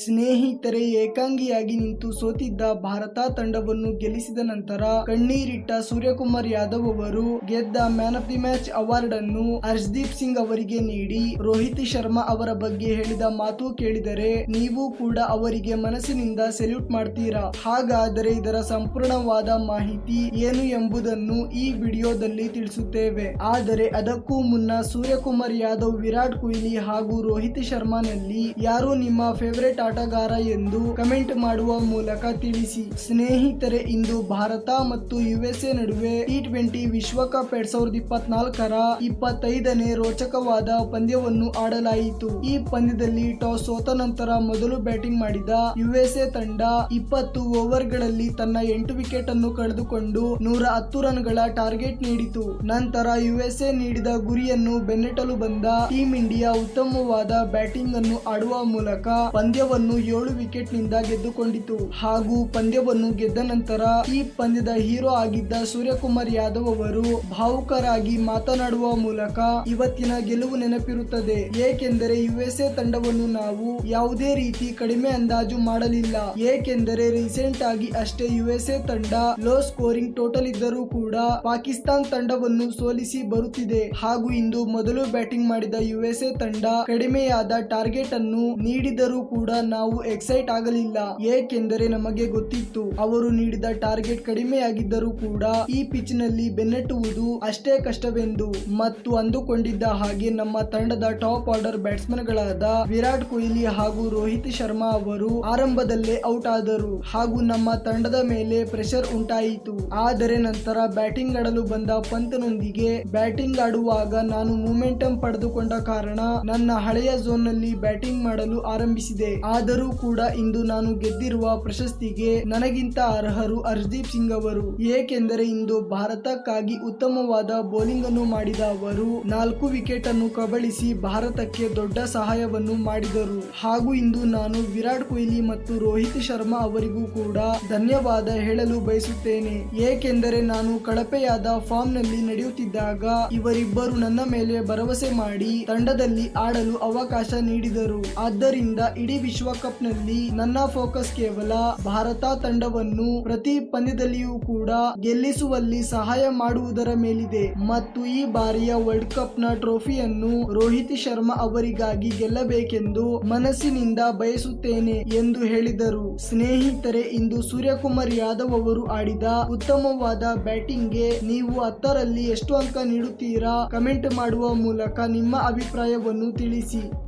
ಸ್ನೇಹಿತರೆ, ಏಕಾಂಗಿಯಾಗಿ ನಿಂತು ಸೋತಿದ್ದ ಭಾರತ ತಂಡವನ್ನು ಗೆಲ್ಲಿಸಿದ ನಂತರ ಕಣ್ಣೀರಿಟ್ಟ ಸೂರ್ಯಕುಮಾರ್ ಯಾದವ್ ಅವರು ಗೆದ್ದ man of the match award ಅನ್ನು ಹರ್ಷದೀಪ್ ಸಿಂಗ್ ಅವರಿಗೆ ನೀಡಿ ರೋಹಿತ್ ಶರ್ಮಾ ಅವರ ಬಗ್ಗೆ ಹೇಳಿದ ಮಾತು ಕೇಳಿದರೆ ನೀವು ಕೂಡ ಅವರಿಗೆ ಮನಸ್ಸಿನಿಂದ ಸೆಲ್ಯೂಟ್ ಮಾಡ್ತೀರಾ? ಹಾಗಾದರೆ ಇದರ ಸಂಪೂರ್ಣವಾದ ಮಾಹಿತಿ ಏನು ಎಂಬುದನ್ನು ಈ ವಿಡಿಯೋದಲ್ಲಿ ತಿಳಿಸುತ್ತೇವೆ. ಆದರೆ ಅದಕ್ಕೂ ಮುನ್ನ ಸೂರ್ಯಕುಮಾರ್ ಯಾದವ್ ವಿರಾಟ್ ಕೊಹ್ಲಿ ಹಾಗೂ ರೋಹಿತ್ ಶರ್ಮಾನಲ್ಲಿ ಯಾರು ನಿಮ್ಮ ಫೇವರೇಟ್ ಆಟಗಾರ ಎಂದು ಕಮೆಂಟ್ ಮಾಡುವ ಮೂಲಕ ತಿಳಿಸಿ. ಸ್ನೇಹಿತರೆ, ಇಂದು ಭಾರತ ಮತ್ತು ಯುಎಸ್ಎ ನಡುವೆ ಟಿ ಟ್ವೆಂಟಿ ವಿಶ್ವಕಪ್ ಎರಡ್ ಸಾವಿರದ ಇಪ್ಪತ್ನಾಲ್ಕರ ಇಪ್ಪತ್ತೈದನೇ ರೋಚಕವಾದ ಪಂದ್ಯವನ್ನು ಆಡಲಾಯಿತು. ಈ ಪಂದ್ಯದಲ್ಲಿ ಟಾಸ್ ಸೋತ ನಂತರ ಮೊದಲು ಬ್ಯಾಟಿಂಗ್ ಮಾಡಿದ ಯುಎಸ್ಎ ತಂಡ ಇಪ್ಪತ್ತು ಓವರ್ಗಳಲ್ಲಿ ತನ್ನ ಎಂಟು ವಿಕೆಟ್ ಅನ್ನು ಕಳೆದುಕೊಂಡು ನೂರ ಹತ್ತು ರನ್ಗಳ ಟಾರ್ಗೆಟ್ ನೀಡಿತು. ನಂತರ ಯುಎಸ್ಎ ನೀಡಿದ ಗುರಿಯನ್ನು ಬೆನ್ನಟ್ಟಲು ಬಂದ ಟೀಂ ಇಂಡಿಯಾ ಉತ್ತಮವಾದ ಬ್ಯಾಟಿಂಗ್ ಅನ್ನು ಆಡುವ ಮೂಲಕ ಪಂದ್ಯವನ್ನು ಏಳು ವಿಕೆಟ್ನಿಂದ ಗೆದ್ದುಕೊಂಡಿತು. ಹಾಗೂ ಪಂದ್ಯವನ್ನು ಗೆದ್ದ ನಂತರ ಈ ಪಂದ್ಯದ ಹೀರೋ ಆಗಿದ್ದ ಸೂರ್ಯಕುಮಾರ್ ಯಾದವ್ ಅವರು ಭಾವುಕರಾಗಿ ಮಾತನಾಡುವ ಮೂಲಕ ಇವತ್ತಿನ ಗೆಲುವು ನೆನಪಿರುತ್ತದೆ. ಏಕೆಂದರೆ ಯುಎಸ್ಎ ತಂಡವನ್ನು ನಾವು ಯಾವುದೇ ರೀತಿ ಕಡಿಮೆ ಅಂದಾಜು ಮಾಡಲಿಲ್ಲ. ಏಕೆಂದರೆ ರೀಸೆಂಟ್ ಆಗಿ ಅಷ್ಟೇ ಯುಎಸ್ಎ ತಂಡ ಲೋ ಸ್ಕೋರಿಂಗ್ ಟೋಟಲ್ ಇದ್ದರೂ ಕೂಡ ಪಾಕಿಸ್ತಾನ್ ತಂಡವನ್ನು ಸೋಲಿಸಿ ಬರುತ್ತಿದೆ. ಹಾಗೂ ಇಂದು ಮೊದಲು ಬ್ಯಾಟಿಂಗ್ ಮಾಡಿದ ಯುಎಸ್ಎ ತಂಡ ಕಡಿಮೆಯಾದ ಟಾರ್ಗೆಟ್ ಅನ್ನು ನೀಡಿದರೂ ಕೂಡ ನಾವು ಎಕ್ಸೈಟ್ ಆಗಲಿಲ್ಲ. ಏಕೆಂದರೆ ನಮಗೆ ಗೊತ್ತಿತ್ತು, ಅವರು ನೀಡಿದ ಟಾರ್ಗೆಟ್ ಕಡಿಮೆಯಾಗಿದ್ದರೂ ಕೂಡ ಈ ಪಿಚ್ನಲ್ಲಿ ಬೆನ್ನಟ್ಟುವುದು ಅಷ್ಟೇ ಕಷ್ಟವೆಂದು. ಮತ್ತು ಅಂದುಕೊಂಡಿದ್ದ ಹಾಗೆ ನಮ್ಮ ತಂಡದ ಟಾಪ್ ಆರ್ಡರ್ ಬ್ಯಾಟ್ಸ್ಮನ್ ಗಳಾದ ವಿರಾಟ್ ಕೊಹ್ಲಿ ಹಾಗೂ ರೋಹಿತ್ ಶರ್ಮಾ ಅವರು ಆರಂಭದಲ್ಲೇ ಔಟ್ ಆದರು. ಹಾಗೂ ನಮ್ಮ ತಂಡದ ಮೇಲೆ ಪ್ರೆಷರ್ ಉಂಟಾಯಿತು. ಆದರೆ ನಂತರ ಬ್ಯಾಟಿಂಗ್ ಆಡಲು ಬಂದ ಪಂತ್ನೊಂದಿಗೆ ಬ್ಯಾಟಿಂಗ್ ಆಡುವಾಗ ನಾನು ಮೂಮೆಂಟಮ್ ಪಡೆದುಕೊಂಡ ಕಾರಣ ನನ್ನ ಹಳೆಯ ಝೋನ್ನಲ್ಲಿ ಬ್ಯಾಟಿಂಗ್ ಮಾಡಲು ಆರಂಭಿಸಿದೆ. ಆದರೂ ಕೂಡ ಇಂದು ನಾನು ಗೆದ್ದಿರುವ ಪ್ರಶಸ್ತಿಗೆ ನನಗಿಂತ ಅರ್ಹರು ಹರ್ದೀಪ್ ಸಿಂಗ್ ಅವರು. ಏಕೆಂದರೆ ಇಂದು ಭಾರತಕ್ಕಾಗಿ ಉತ್ತಮವಾದ ಬೌಲಿಂಗ್ ಅನ್ನು ಮಾಡಿದ ಅವರು ನಾಲ್ಕು ವಿಕೆಟ್ ಅನ್ನು ಕಬಳಿಸಿ ಭಾರತಕ್ಕೆ ದೊಡ್ಡ ಸಹಾಯವನ್ನು ಮಾಡಿದರು. ಹಾಗೂ ಇಂದು ನಾನು ವಿರಾಟ್ ಕೊಹ್ಲಿ ಮತ್ತು ರೋಹಿತ್ ಶರ್ಮಾ ಅವರಿಗೂ ಕೂಡ ಧನ್ಯವಾದ ಹೇಳಲು ಬಯಸುತ್ತೇನೆ. ಏಕೆಂದರೆ ನಾನು ಕಳಪೆಯಾದ ಫಾರ್ಮ್ನಲ್ಲಿ ನಡೆಯುತ್ತಿದ್ದಾಗ ಇವರಿಬ್ಬರು ನನ್ನ ಮೇಲೆ ಭರವಸೆ ಮಾಡಿ ತಂಡದಲ್ಲಿ ಆಡಲು ಅವಕಾಶ ನೀಡಿದರು. ಆದ್ದರಿಂದ ಇಡೀ ವಿಶ್ವಕಪ್ ನಲ್ಲಿ ನನ್ನ ಫೋಕಸ್ ಕೇವಲ ಭಾರತ ತಂಡವನ್ನು ಪ್ರತಿ ಪಂದ್ಯದಲ್ಲಿಯೂ ಕೂಡ ಗೆಲ್ಲಿಸುವಲ್ಲಿ ಸಹಾಯ ಮಾಡುವುದರ ಮೇಲಿದೆ. ಮತ್ತು ಈ ಬಾರಿಯ ವರ್ಲ್ಡ್ ಕಪ್ನ ಟ್ರೋಫಿಯನ್ನು ರೋಹಿತ್ ಶರ್ಮಾ ಅವರಿಗಾಗಿ ಗೆಲ್ಲಬೇಕೆಂದು ಮನಸ್ಸಿನಿಂದ ಬಯಸುತ್ತೇನೆ ಎಂದು ಹೇಳಿದರು. ಸ್ನೇಹಿತರೆ, ಇಂದು ಸೂರ್ಯಕುಮಾರ್ ಯಾದವ್ ಅವರು ಆಡಿದ ಉತ್ತಮವಾದ ಬ್ಯಾಟಿಂಗ್ಗೆ ನೀವು ಹತ್ತರಲ್ಲಿ ಎಷ್ಟು ಅಂಕ ನೀಡುತ್ತೀರಾ? ಕಮೆಂಟ್ ಮಾಡುವ ಮೂಲಕ ನಿಮ್ಮ ಅಭಿಪ್ರಾಯವನ್ನು ತಿಳಿಸಿ.